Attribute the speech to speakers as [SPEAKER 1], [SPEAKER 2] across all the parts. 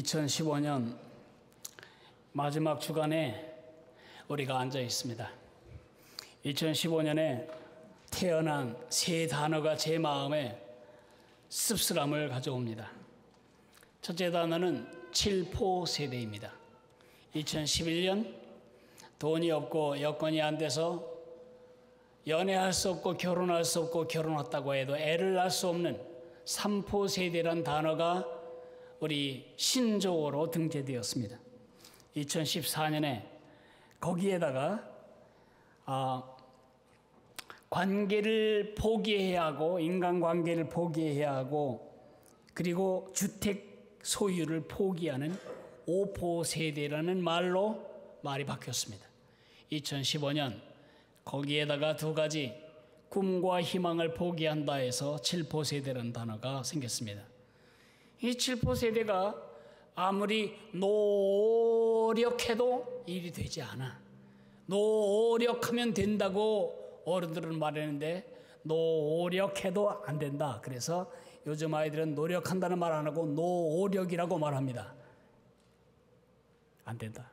[SPEAKER 1] 2015년 마지막 주간에 우리가 앉아 있습니다. 2015년에 태어난 세 단어가 제 마음에 씁쓸함을 가져옵니다. 첫째 단어는 칠포 세대입니다. 2011년 돈이 없고 여건이 안 돼서 연애할 수 없고 결혼할 수 없고 결혼했다고 해도 애를 낳을 수 없는 삼포 세대란 단어가 우리 신조어로 등재되었습니다. 2014년에 거기에다가 아, 관계를 포기해야 하고 인간관계를 포기해야 하고 그리고 주택 소유를 포기하는 오포 세대라는 말로 말이 바뀌었습니다. 2015년 거기에다가 두 가지 꿈과 희망을 포기한다 해서 칠포 세대라는 단어가 생겼습니다. 이 칠포 세대가 아무리 노력해도 일이 되지 않아. 노력하면 된다고 어른들은 말했는데 노력해도 안 된다. 그래서 요즘 아이들은 노력한다는 말 안 하고 노력이라고 말합니다. 안 된다.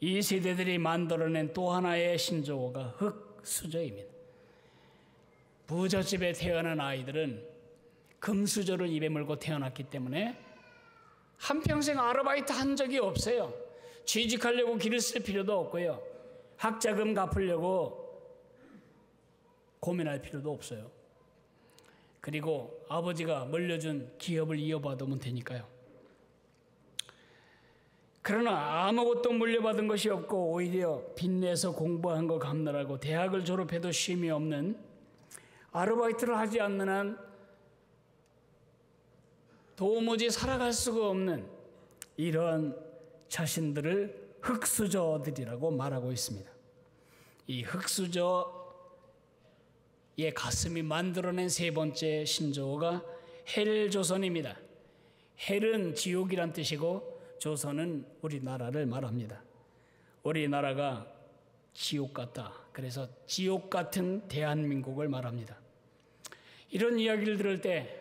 [SPEAKER 1] 이 세대들이 만들어낸 또 하나의 신조어가 흙수저입니다. 부잣집에 태어난 아이들은 금수저를 입에 물고 태어났기 때문에 한평생 아르바이트 한 적이 없어요. 취직하려고 길을 쓸 필요도 없고요. 학자금 갚으려고 고민할 필요도 없어요. 그리고 아버지가 물려준 기업을 이어받으면 되니까요. 그러나 아무것도 물려받은 것이 없고 오히려 빚내서 공부한 거 갚느라고 대학을 졸업해도 쉼이 없는 아르바이트를 하지 않는 한 도무지 살아갈 수가 없는 이러한 자신들을 흑수저들이라고 말하고 있습니다. 이 흑수저의 가슴이 만들어낸 세 번째 신조어가 헬조선입니다. 헬은 지옥이란 뜻이고 조선은 우리나라를 말합니다. 우리나라가 지옥 같다. 그래서 지옥 같은 대한민국을 말합니다. 이런 이야기를 들을 때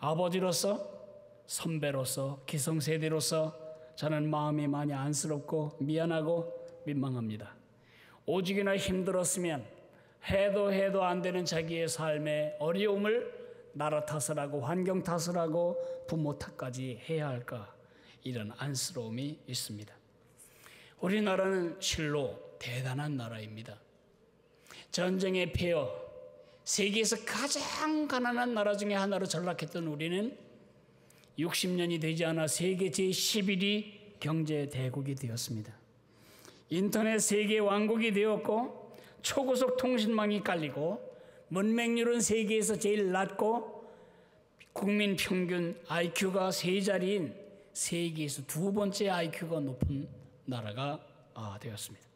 [SPEAKER 1] 아버지로서 선배로서 기성세대로서 저는 마음이 많이 안쓰럽고 미안하고 민망합니다. 오직이나 힘들었으면 해도 해도 안 되는 자기의 삶의 어려움을 나라 탓을 하고 환경 탓을 하고 부모 탓까지 해야 할까 이런 안쓰러움이 있습니다. 우리나라는 실로 대단한 나라입니다. 전쟁에 패어 세계에서 가장 가난한 나라 중에 하나로 전락했던 우리는 60년이 되지 않아 세계 제11위 경제 대국이 되었습니다. 인터넷 세계 왕국이 되었고 초고속 통신망이 깔리고 문맹률은 세계에서 제일 낮고 국민 평균 IQ가 세 자리인 세계에서 두 번째 IQ가 높은 나라가 아, 되었습니다.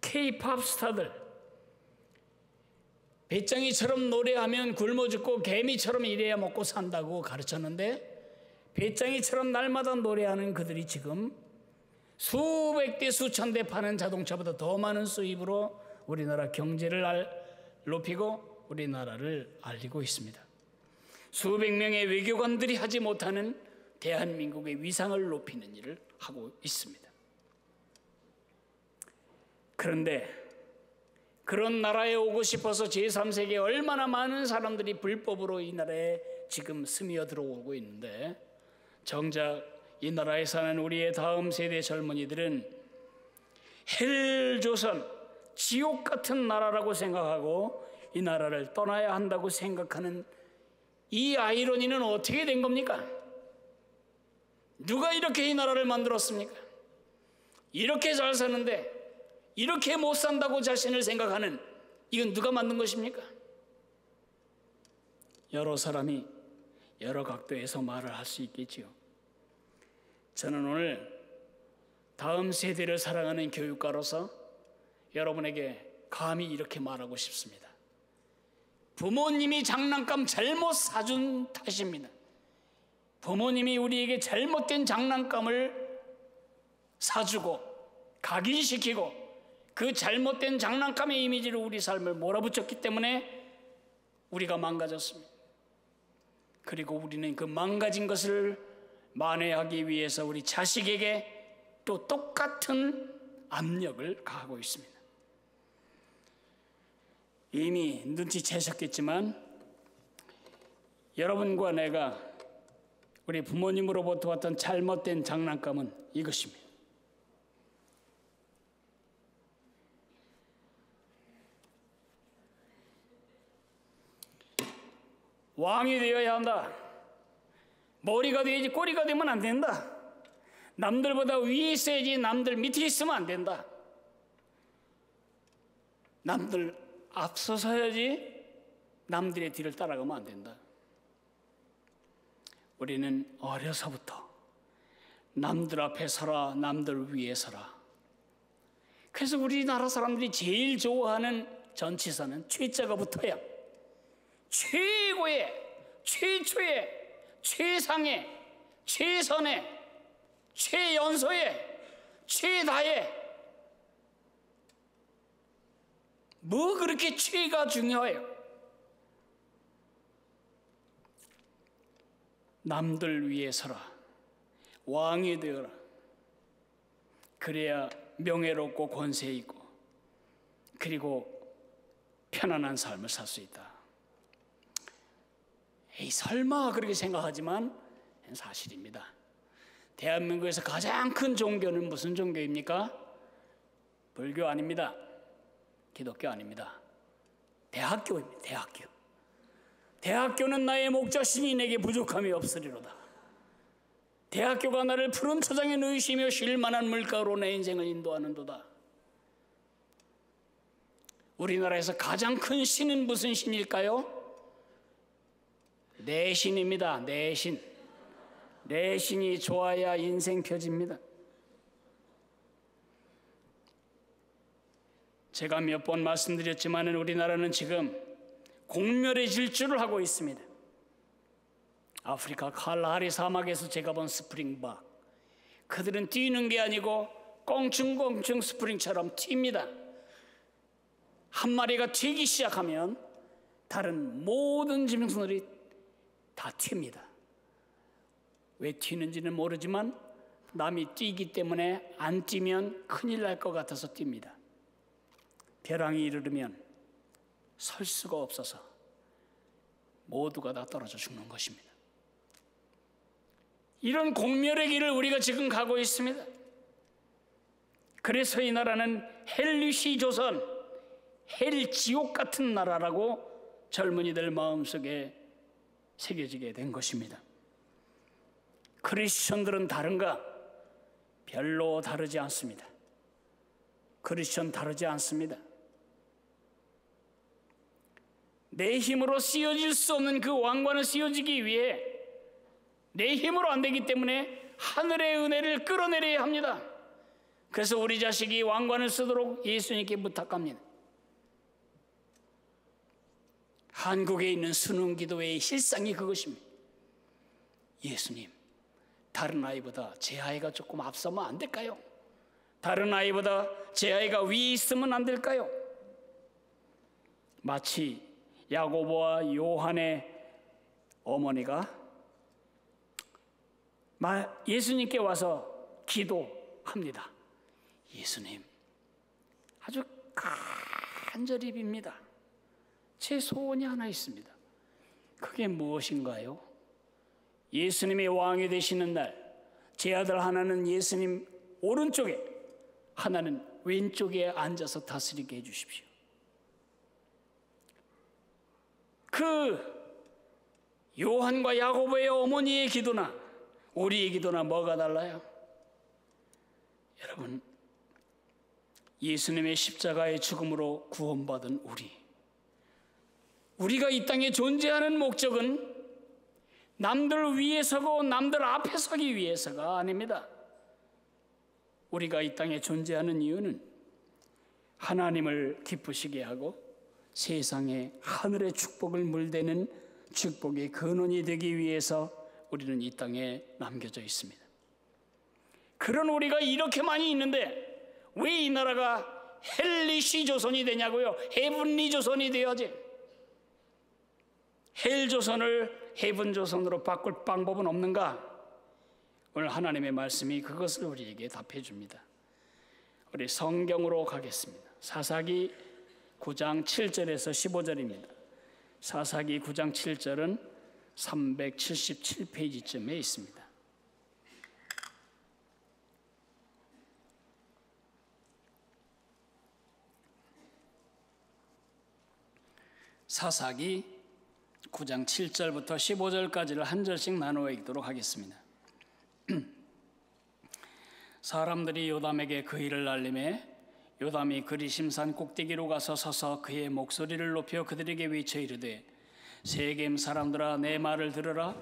[SPEAKER 1] K-팝 스타들 배짱이처럼 노래하면 굶어 죽고 개미처럼 일해야 먹고 산다고 가르쳤는데 배짱이처럼 날마다 노래하는 그들이 지금 수백 대 수천 대 파는 자동차보다 더 많은 수입으로 우리나라 경제를 높이고 우리나라를 알리고 있습니다. 수백 명의 외교관들이 하지 못하는 대한민국의 위상을 높이는 일을 하고 있습니다. 그런데 그런 나라에 오고 싶어서 제3세계에 얼마나 많은 사람들이 불법으로 이 나라에 지금 스며 들어오고 있는데 정작 이 나라에 사는 우리의 다음 세대 젊은이들은 헬조선, 지옥 같은 나라라고 생각하고 이 나라를 떠나야 한다고 생각하는 이 아이러니는 어떻게 된 겁니까? 누가 이렇게 이 나라를 만들었습니까? 이렇게 잘 사는데 이렇게 못 산다고 자신을 생각하는 이건 누가 만든 것입니까? 여러 사람이 여러 각도에서 말을 할 수 있겠지요. 저는 오늘 다음 세대를 사랑하는 교육가로서 여러분에게 감히 이렇게 말하고 싶습니다. 부모님이 장난감 잘못 사준 탓입니다. 부모님이 우리에게 잘못된 장난감을 사주고 각인시키고 그 잘못된 장난감의 이미지로 우리 삶을 몰아붙였기 때문에 우리가 망가졌습니다. 그리고 우리는 그 망가진 것을 만회하기 위해서 우리 자식에게 또 똑같은 압력을 가하고 있습니다. 이미 눈치채셨겠지만 여러분과 내가 우리 부모님으로부터 왔던 잘못된 장난감은 이것입니다. 왕이 되어야 한다. 머리가 되야지 꼬리가 되면 안 된다. 남들보다 위에 있어야지 남들 밑에 있으면 안 된다. 남들 앞서서야지 남들의 뒤를 따라가면 안 된다. 우리는 어려서부터 남들 앞에 서라, 남들 위에 서라. 그래서 우리나라 사람들이 제일 좋아하는 전치사는 최자가 붙어야 최고의, 최초의, 최상의, 최선의, 최연소의, 최다의 뭐 그렇게 최가 중요해요? 남들 위해 서라. 왕이 되어라. 그래야 명예롭고 권세 있고 그리고 편안한 삶을 살 수 있다. 에이, 설마 그렇게 생각하지만 사실입니다. 대한민국에서 가장 큰 종교는 무슨 종교입니까? 불교 아닙니다. 기독교 아닙니다. 대학교입니다. 대학교. 대학교는 나의 목자신이 내게 부족함이 없으리로다. 대학교가 나를 푸른 초장에 누이시며 쉴 만한 물가로 내 인생을 인도하는도다. 우리나라에서 가장 큰 신은 무슨 신일까요? 내신입니다. 내신. 내신이 좋아야 인생 펴집니다. 제가 몇 번 말씀드렸지만 우리나라는 지금 공멸의 질주를 하고 있습니다. 아프리카 칼라하리 사막에서 제가 본 스프링박. 그들은 뛰는 게 아니고 꽁충꽁충 스프링처럼 튑니다. 한 마리가 튀기 시작하면 다른 모든 짐승들이 다 튑니다. 왜 튀는지는 모르지만 남이 뛰기 때문에 안 뛰면 큰일 날 것 같아서 뜁니다. 벼랑이 이르르면 설 수가 없어서 모두가 다 떨어져 죽는 것입니다. 이런 공멸의 길을 우리가 지금 가고 있습니다. 그래서 이 나라는 헬리시 조선, 헬 지옥 같은 나라라고 젊은이들 마음속에 새겨지게 된 것입니다. 크리스천들은 다른가? 별로 다르지 않습니다. 크리스천 다르지 않습니다. 내 힘으로 씌어질 수 없는 그 왕관을 씌어지기 위해 내 힘으로 안 되기 때문에 하늘의 은혜를 끌어내려야 합니다. 그래서 우리 자식이 왕관을 쓰도록 예수님께 부탁합니다. 한국에 있는 수능 기도회의 실상이 그것입니다. 예수님, 다른 아이보다 제 아이가 조금 앞서면 안 될까요? 다른 아이보다 제 아이가 위에 있으면 안 될까요? 마치 야고보와 요한의 어머니가 예수님께 와서 기도합니다. 예수님, 아주 간절히 빕니다. 제 소원이 하나 있습니다. 그게 무엇인가요? 예수님의 왕이 되시는 날, 제 아들 하나는 예수님 오른쪽에, 하나는 왼쪽에 앉아서 다스리게 해주십시오. 그 요한과 야고보의 어머니의 기도나 우리의 기도나 뭐가 달라요? 여러분, 예수님의 십자가의 죽음으로 구원받은 우리. 우리가 이 땅에 존재하는 목적은 남들 위에 서고 남들 앞에 서기 위해서가 아닙니다. 우리가 이 땅에 존재하는 이유는 하나님을 기쁘시게 하고 세상에 하늘의 축복을 물대는 축복의 근원이 되기 위해서 우리는 이 땅에 남겨져 있습니다. 그런 우리가 이렇게 많이 있는데 왜 이 나라가 헬리시 조선이 되냐고요? 헤븐리 조선이 되어야지. 헬 조선을 헤븐 조선으로 바꿀 방법은 없는가? 오늘 하나님의 말씀이 그것을 우리에게 답해 줍니다. 우리 성경으로 가겠습니다. 사사기 9장 7절에서 15절입니다. 사사기 9장 7절은 377페이지쯤에 있습니다. 사사기 9장 7절부터 15절까지를 한 절씩 나누어 읽도록 하겠습니다. 사람들이 요담에게 그 일을 알림해 요담이 그리심산 꼭대기로 가서 서서 그의 목소리를 높여 그들에게 외쳐 이르되 세겜 사람들아 내 말을 들으라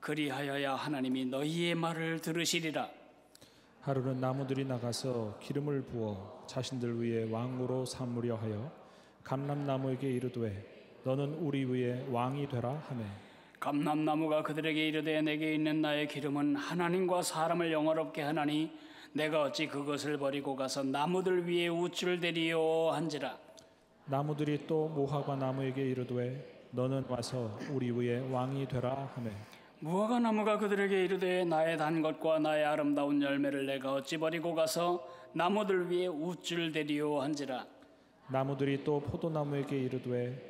[SPEAKER 1] 그리하여야 하나님이 너희의 말을 들으시리라
[SPEAKER 2] 하루는 나무들이 나가서 기름을 부어 자신들 위에 왕으로 삼으려 하여 감람나무에게 이르되 너는 우리 위에 왕이 되라 하매
[SPEAKER 1] 감람나무가 그들에게 이르되 내게 있는 나의 기름은 하나님과 사람을 영화롭게 하나니 내가 어찌 그것을 버리고 가서 나무들 위에 우쭐 대리요 한지라.
[SPEAKER 2] 나무들이 또 모하과 나무에게 이르되 너는 와서 우리 위에 왕이 되라 하매
[SPEAKER 1] 무화과 나무가 그들에게 이르되 나의 단 것과 나의 아름다운 열매를 내가 어찌 버리고 가서 나무들 위에 우쭐 대리요 한지라.
[SPEAKER 2] 나무들이 또 포도나무에게 이르되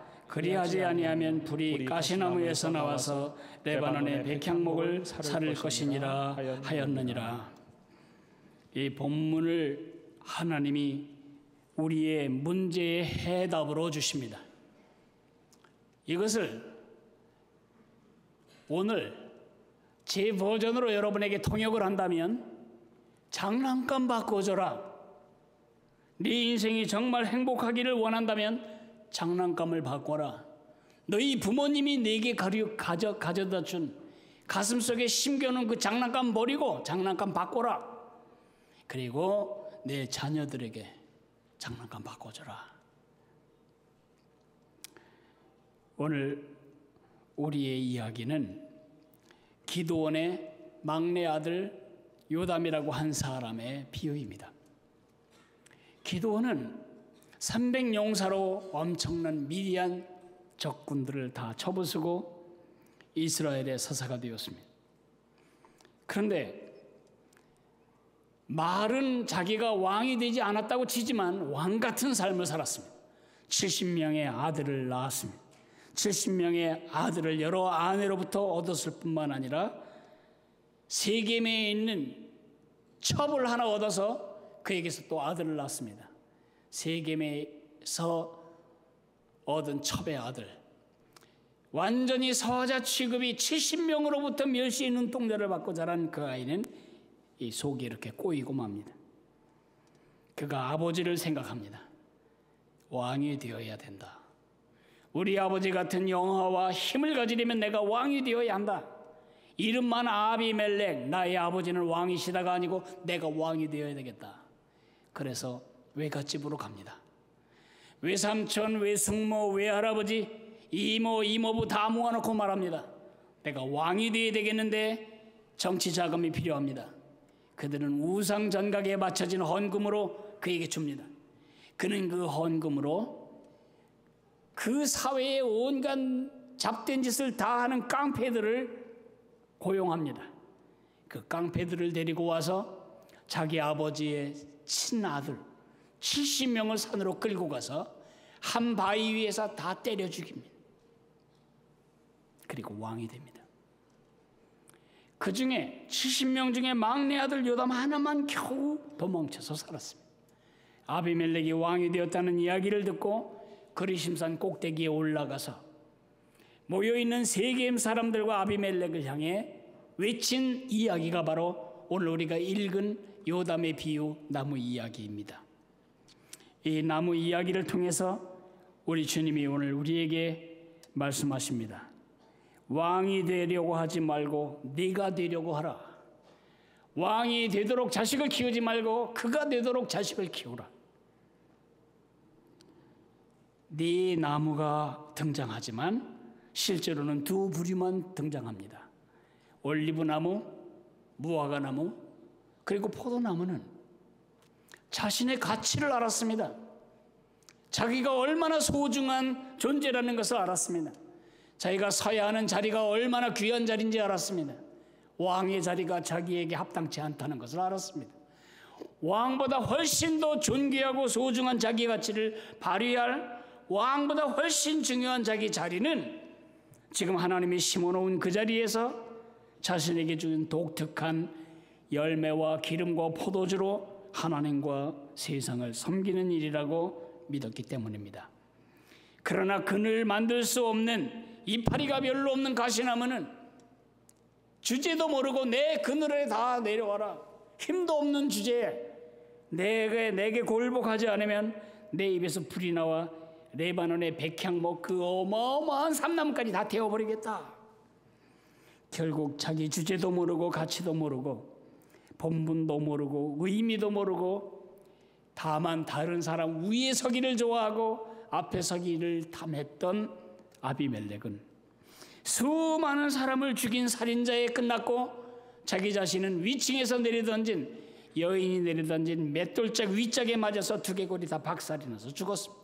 [SPEAKER 1] 그리하지 아니하면 불이 가시나무에서 나와서 레바논의 백향목을 살을 것이니라 하였느니라 이 본문을 하나님이 우리의 문제의 해답으로 주십니다. 이것을 오늘 제 버전으로 여러분에게 통역을 한다면 장난감 바꿔줘라. 네 인생이 정말 행복하기를 원한다면 장난감을 바꿔라. 너희 부모님이 내게 가져, 가져다 준 가슴 속에 심겨놓은 그 장난감 버리고 장난감 바꿔라. 그리고 내 자녀들에게 장난감 바꿔줘라. 오늘 우리의 이야기는 기도원의 막내 아들 요담이라고 한 사람의 비유입니다. 기도원은 300용사로 엄청난 미디안 적군들을 다 쳐부수고 이스라엘의 서사가 되었습니다. 그런데 말은 자기가 왕이 되지 않았다고 치지만 왕 같은 삶을 살았습니다. 70명의 아들을 낳았습니다. 70명의 아들을 여러 아내로부터 얻었을 뿐만 아니라 세계매에 있는 첩을 하나 얻어서 그에게서 또 아들을 낳습니다. 세계매에서 얻은 첩의 아들. 완전히 서자 취급이 70명으로부터 멸시 눈동자를 받고 자란 그 아이는 이 속이 이렇게 꼬이고 맙니다. 그가 아버지를 생각합니다. 왕이 되어야 된다. 우리 아버지 같은 영화와 힘을 가지려면 내가 왕이 되어야 한다. 이름만 아비멜렉, 나의 아버지는 왕이시다가 아니고 내가 왕이 되어야 되겠다. 그래서 외갓집으로 갑니다. 외삼촌, 외숙모, 외할아버지, 이모, 이모부 다 모아놓고 말합니다. 내가 왕이 되어야 되겠는데 정치 자금이 필요합니다. 그들은 우상 전각에 맞춰진 헌금으로 그에게 줍니다. 그는 그 헌금으로 그 사회의 온갖 잡된 짓을 다 하는 깡패들을 고용합니다. 그 깡패들을 데리고 와서 자기 아버지의 친아들 70명을 산으로 끌고 가서 한 바위 위에서 다 때려 죽입니다. 그리고 왕이 됩니다. 그 중에 70명 중에 막내 아들 요담 하나만 겨우 도망쳐서 살았습니다. 아비멜렉이 왕이 되었다는 이야기를 듣고 그리심산 꼭대기에 올라가서 모여있는 세겜 사람들과 아비멜렉을 향해 외친 이야기가 바로 오늘 우리가 읽은 요담의 비유 나무 이야기입니다. 이 나무 이야기를 통해서 우리 주님이 오늘 우리에게 말씀하십니다. 왕이 되려고 하지 말고 네가 되려고 하라. 왕이 되도록 자식을 키우지 말고 그가 되도록 자식을 키우라. 네 나무가 등장하지만 실제로는 두 부류만 등장합니다. 올리브 나무, 무화과 나무, 그리고 포도나무는 자신의 가치를 알았습니다. 자기가 얼마나 소중한 존재라는 것을 알았습니다. 자기가 서야 하는 자리가 얼마나 귀한 자리인지 알았습니다. 왕의 자리가 자기에게 합당치 않다는 것을 알았습니다. 왕보다 훨씬 더 존귀하고 소중한 자기 가치를 발휘할 왕보다 훨씬 중요한 자기 자리는 지금 하나님이 심어놓은 그 자리에서 자신에게 준 독특한 열매와 기름과 포도주로 하나님과 세상을 섬기는 일이라고 믿었기 때문입니다. 그러나 그늘 만들 수 없는 이파리가 별로 없는 가시나무는 주제도 모르고 내 그늘에 다 내려와라. 힘도 없는 주제에 내게 내게 굴복하지 않으면 내 입에서 불이 나와 레바논의 백향목 그 어마어마한 삼나무까지 다 태워버리겠다. 결국 자기 주제도 모르고 가치도 모르고 본분도 모르고 의미도 모르고 다만 다른 사람 위에 서기를 좋아하고 앞에 서기를 탐했던 아비멜렉은 수많은 사람을 죽인 살인자에 끝났고 자기 자신은 위층에서 내려던진 여인이 내려던진 맷돌짝 위짝에 맞아서 두개골이 다 박살이 나서 죽었습니다.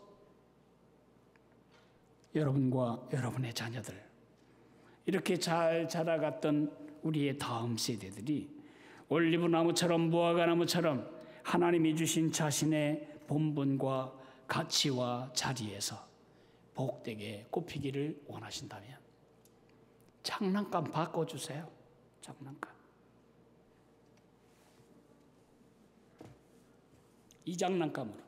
[SPEAKER 1] 여러분과 여러분의 자녀들 이렇게 잘 자라갔던 우리의 다음 세대들이 올리브 나무처럼 무화과 나무처럼 하나님이 주신 자신의 본분과 가치와 자리에서 복되게 꼽히기를 원하신다면 장난감 바꿔주세요. 장난감. 이 장난감으로.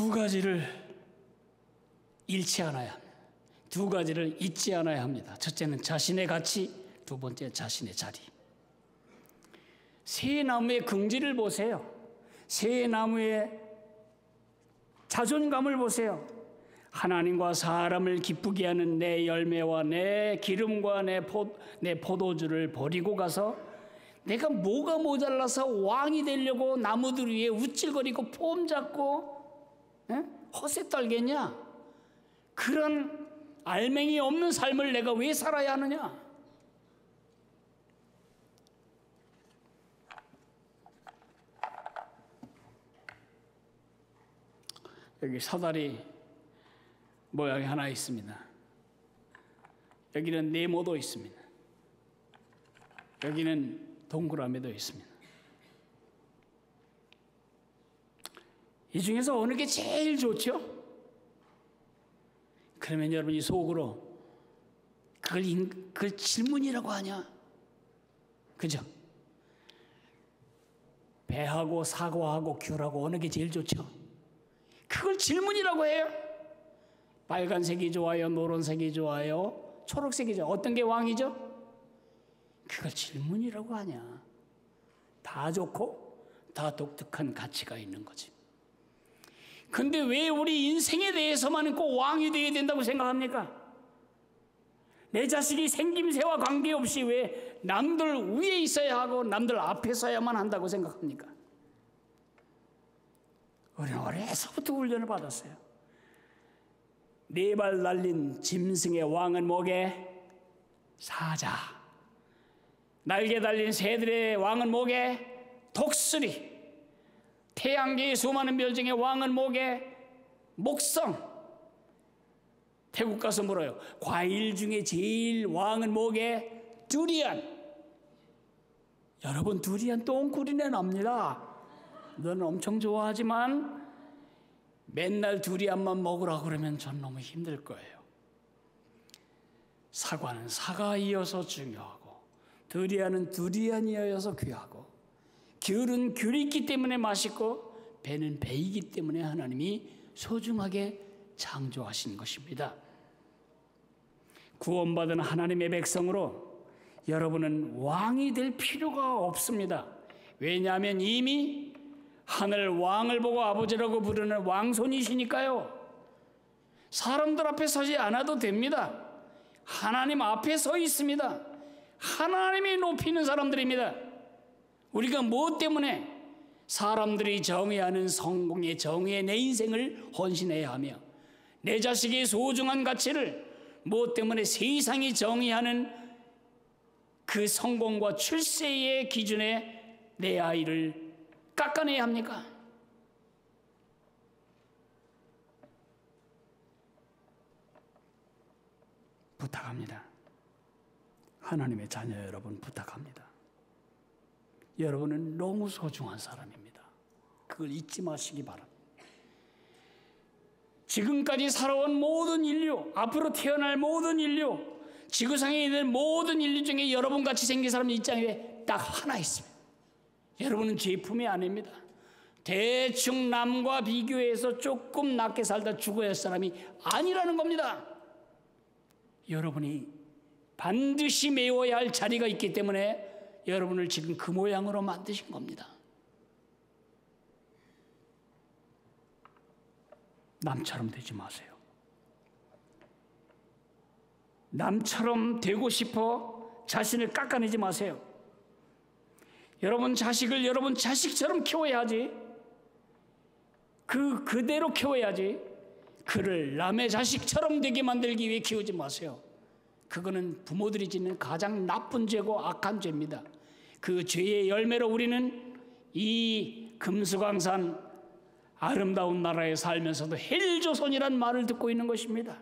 [SPEAKER 1] 두 가지를 잃지 않아야 합니다. 두 가지를 잊지 않아야 합니다. 첫째는 자신의 가치, 두 번째 자신의 자리. 새 나무의 긍지를 보세요. 새 나무의 자존감을 보세요. 하나님과 사람을 기쁘게 하는 내 열매와 내 기름과 내, 포, 내 포도주를 버리고 가서 내가 뭐가 모자라서 왕이 되려고 나무들 위에 우쭐거리고 폼 잡고 에? 허세 떨겠냐? 그런 알맹이 없는 삶을 내가 왜 살아야 하느냐? 여기 사다리 모양이 하나 있습니다. 여기는 네모도 있습니다. 여기는 동그라미도 있습니다. 이 중에서 어느 게 제일 좋죠? 그러면 여러분이 속으로 그걸, 인, 그걸 질문이라고 하냐? 그죠? 배하고 사과하고 귤하고 어느 게 제일 좋죠? 그걸 질문이라고 해요. 빨간색이 좋아요, 노란색이 좋아요, 초록색이 좋아요. 어떤 게 왕이죠? 그걸 질문이라고 하냐? 다 좋고 다 독특한 가치가 있는 거지. 근데 왜 우리 인생에 대해서만 꼭 왕이 되어야 된다고 생각합니까? 내 자식이 생김새와 관계없이 왜 남들 위에 있어야 하고 남들 앞에 서야만 한다고 생각합니까? 우리는 어려서부터 훈련을 받았어요. 네발 달린 짐승의 왕은 뭐게? 사자. 날개 달린 새들의 왕은 뭐게? 독수리. 태양계의 수많은 별중의 왕은 뭐게? 목성. 태국 가서 물어요. 과일 중에 제일 왕은 뭐게? 두리안. 여러분 두리안 똥꾸리내 납니다. 너는 엄청 좋아하지만 맨날 두리안만 먹으라 그러면 전 너무 힘들 거예요. 사과는 사과이어서 중요하고 두리안은 두리안이어서 귀하고 귤은 귤이 있기 때문에 맛있고 배는 배이기 때문에 하나님이 소중하게 창조하신 것입니다. 구원받은 하나님의 백성으로 여러분은 왕이 될 필요가 없습니다. 왜냐하면 이미 하늘 왕을 보고 아버지라고 부르는 왕손이시니까요. 사람들 앞에 서지 않아도 됩니다. 하나님 앞에 서 있습니다. 하나님이 높이는 사람들입니다. 우리가 무엇 때문에 사람들이 정의하는 성공의 정의에 내 인생을 헌신해야 하며 내 자식의 소중한 가치를 무엇 때문에 세상이 정의하는 그 성공과 출세의 기준에 내 아이를 깎아내야 합니까? 부탁합니다. 하나님의 자녀 여러분 부탁합니다. 여러분은 너무 소중한 사람입니다. 그걸 잊지 마시기 바랍니다. 지금까지 살아온 모든 인류, 앞으로 태어날 모든 인류, 지구상에 있는 모든 인류 중에 여러분 같이 생긴 사람 입장에 딱 하나 있습니다. 여러분은 제 품이 아닙니다. 대충 남과 비교해서 조금 낮게 살다 죽어야 할 사람이 아니라는 겁니다. 여러분이 반드시 메워야 할 자리가 있기 때문에 여러분을 지금 그 모양으로 만드신 겁니다. 남처럼 되지 마세요. 남처럼 되고 싶어 자신을 깎아내지 마세요. 여러분 자식을 여러분 자식처럼 키워야지. 그 그대로 키워야지. 그를 남의 자식처럼 되게 만들기 위해 키우지 마세요. 그거는 부모들이 짓는 가장 나쁜 죄고 악한 죄입니다. 그 죄의 열매로 우리는 이 금수강산 아름다운 나라에 살면서도 헬조선이란 말을 듣고 있는 것입니다.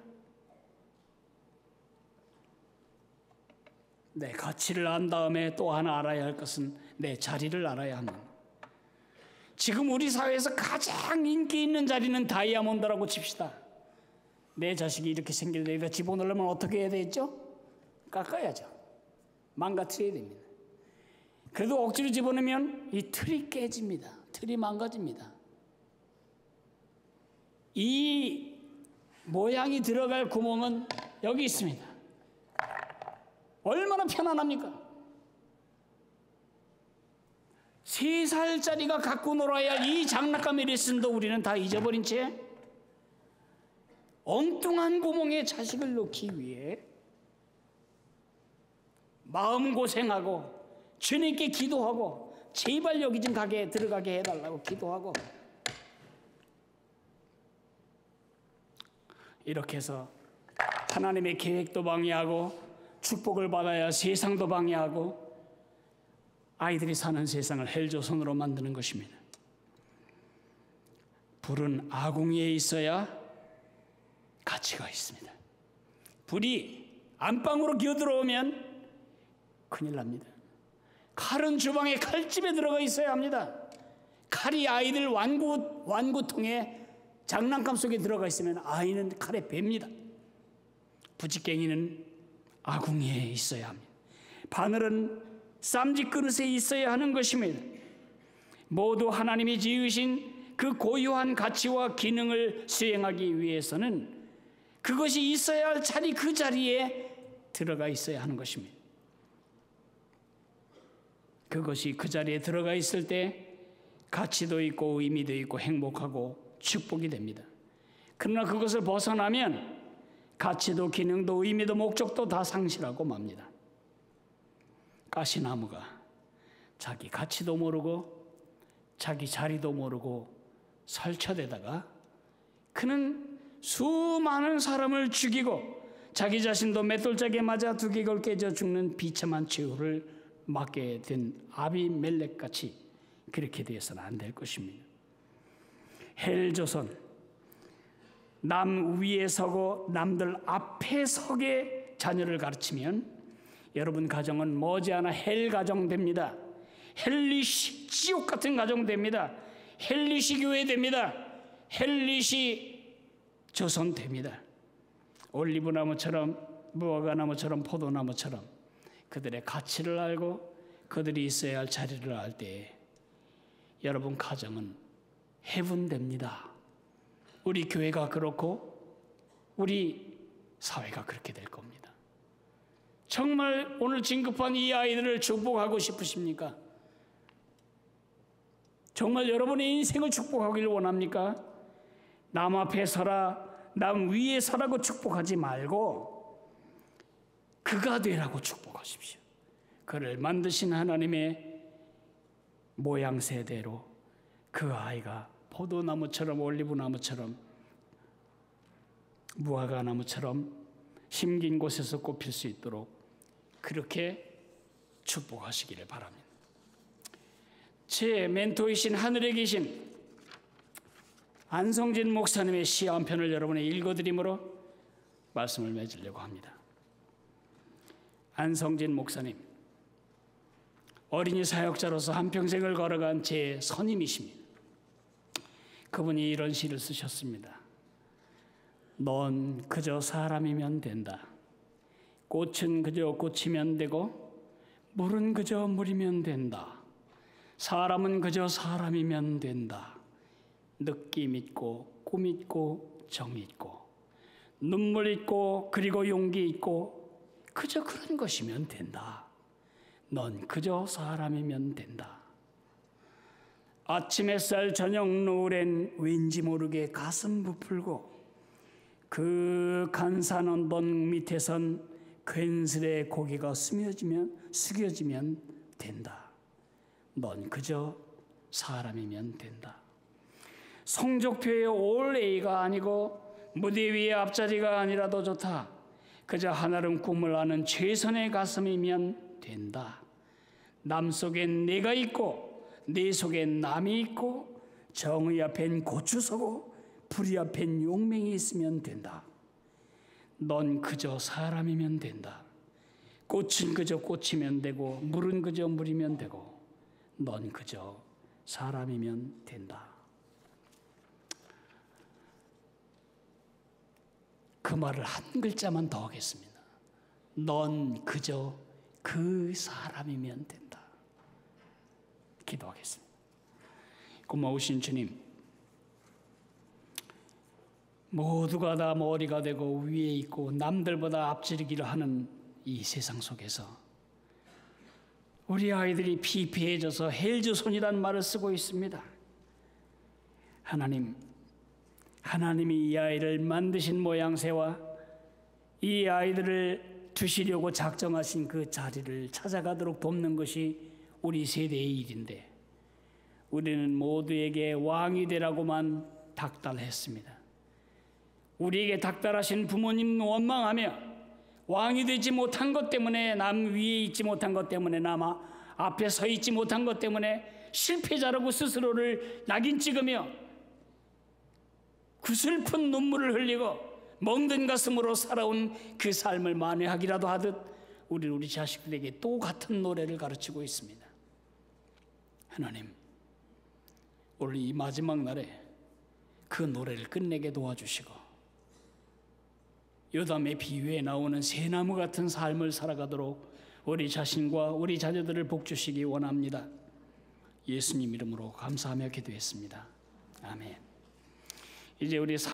[SPEAKER 1] 내 가치를 안 다음에 또 하나 알아야 할 것은 내 자리를 알아야 합니다. 지금 우리 사회에서 가장 인기 있는 자리는 다이아몬드라고 칩시다. 내 자식이 이렇게 생길 내가 집어넣으려면 어떻게 해야 되겠죠? 깎아야죠. 망가뜨려야 됩니다. 그래도 억지로 집어넣으면 이 틀이 깨집니다. 틀이 망가집니다. 이 모양이 들어갈 구멍은 여기 있습니다. 얼마나 편안합니까? 세 살짜리가 갖고 놀아야 할이 장난감의 레슨도 우리는 다 잊어버린 채 엉뚱한 구멍에 자식을 넣기 위해 마음 고생하고 주님께 기도하고 제발 여기 좀 가게 들어가게 해달라고 기도하고 이렇게 해서 하나님의 계획도 방해하고 축복을 받아야 세상도 방해하고 아이들이 사는 세상을 헬조선으로 만드는 것입니다. 불은 아궁이에 있어야 가치가 있습니다. 불이 안방으로 기어들어오면 큰일 납니다. 칼은 주방에 칼집에 들어가 있어야 합니다. 칼이 아이들 완구, 완구통에 장난감 속에 들어가 있으면 아이는 칼에 뱀니다. 부지깽이는 아궁이에 있어야 합니다. 바늘은 쌈지 그릇에 있어야 하는 것입니다. 모두 하나님이 지으신 그 고유한 가치와 기능을 수행하기 위해서는 그것이 있어야 할 자리 그 자리에 들어가 있어야 하는 것입니다. 그것이 그 자리에 들어가 있을 때 가치도 있고 의미도 있고 행복하고 축복이 됩니다. 그러나 그것을 벗어나면 가치도 기능도 의미도 목적도 다 상실하고 맙니다. 가시나무가 자기 가치도 모르고 자기 자리도 모르고 설쳐대다가 그는 수많은 사람을 죽이고 자기 자신도 맷돌짝에 맞아 두개골 깨져 죽는 비참한 최후를 맞게 된 아비멜렉 같이 그렇게 되어서는 안 될 것입니다. 헬조선 남 위에 서고 남들 앞에 서게 자녀를 가르치면 여러분 가정은 머지않아 헬 가정 됩니다. 헬리시 지옥 같은 가정 됩니다. 헬리시 교회 됩니다. 헬리시 조선 됩니다. 올리브 나무처럼 무화과 나무처럼 포도나무처럼 그들의 가치를 알고 그들이 있어야 할 자리를 알때 여러분 가정은 해분됩니다. 우리 교회가 그렇고 우리 사회가 그렇게 될 겁니다. 정말 오늘 진급한 이 아이들을 축복하고 싶으십니까? 정말 여러분의 인생을 축복하길 원합니까? 남 앞에 서라, 남 위에 서라고 축복하지 말고 그가 되라고 축복하십시오. 그를 만드신 하나님의 모양새대로 그 아이가 포도나무처럼 올리브나무처럼 무화과나무처럼 심긴 곳에서 꽃필 수 있도록 그렇게 축복하시기를 바랍니다. 제 멘토이신 하늘에 계신 안성진 목사님의 시 한 편을 여러분에 읽어드림으로 말씀을 맺으려고 합니다. 안성진 목사님, 어린이 사역자로서 한평생을 걸어간 제 선임이십니다. 그분이 이런 시를 쓰셨습니다. 넌 그저 사람이면 된다. 꽃은 그저 꽃이면 되고, 물은 그저 물이면 된다. 사람은 그저 사람이면 된다. 느낌 있고, 꿈 있고, 정 있고, 눈물 있고, 그리고 용기 있고, 그저 그런 것이면 된다. 넌 그저 사람이면 된다. 아침 햇살 저녁 노을엔 왠지 모르게 가슴 부풀고 그 간산 언덕 밑에선 괜스레 고개가 스며지면 숙여지면 된다. 넌 그저 사람이면 된다. 성적표의 올 A가 아니고 무대 위의 앞자리가 아니라도 좋다. 그저 하나름 꿈을 아는 최선의 가슴이면 된다. 남 속엔 내가 있고 내 속엔 남이 있고 정의 앞엔 고추 서고 불의 앞엔 용맹이 있으면 된다. 넌 그저 사람이면 된다. 꽃은 그저 꽃이면 되고 물은 그저 물이면 되고 넌 그저 사람이면 된다. 그 말을 한 글자만 더 하겠습니다. 넌 그저 그 사람이면 된다. 기도하겠습니다. 고마우신 주님, 모두가 다 머리가 되고 위에 있고 남들보다 앞지르기를 하는 이 세상 속에서 우리 아이들이 피폐해져서 헬즈손이란 말을 쓰고 있습니다. 하나님, 하나님이 이 아이를 만드신 모양새와 이 아이들을 두시려고 작정하신 그 자리를 찾아가도록 돕는 것이 우리 세대의 일인데 우리는 모두에게 왕이 되라고만 닥달했습니다. 우리에게 닥달하신 부모님 원망하며 왕이 되지 못한 것 때문에 남 위에 있지 못한 것 때문에 남아 앞에 서 있지 못한 것 때문에 실패자라고 스스로를 낙인 찍으며 그 슬픈 눈물을 흘리고 멍든 가슴으로 살아온 그 삶을 만회하기라도 하듯 우리 우리 자식들에게 또 같은 노래를 가르치고 있습니다. 하나님, 오늘 이 마지막 날에 그 노래를 끝내게 도와주시고 요담의 비유에 나오는 새나무 같은 삶을 살아가도록 우리 자신과 우리 자녀들을 복주시기 원합니다. 예수님 이름으로 감사하며 기도했습니다. 아멘. 이제 우리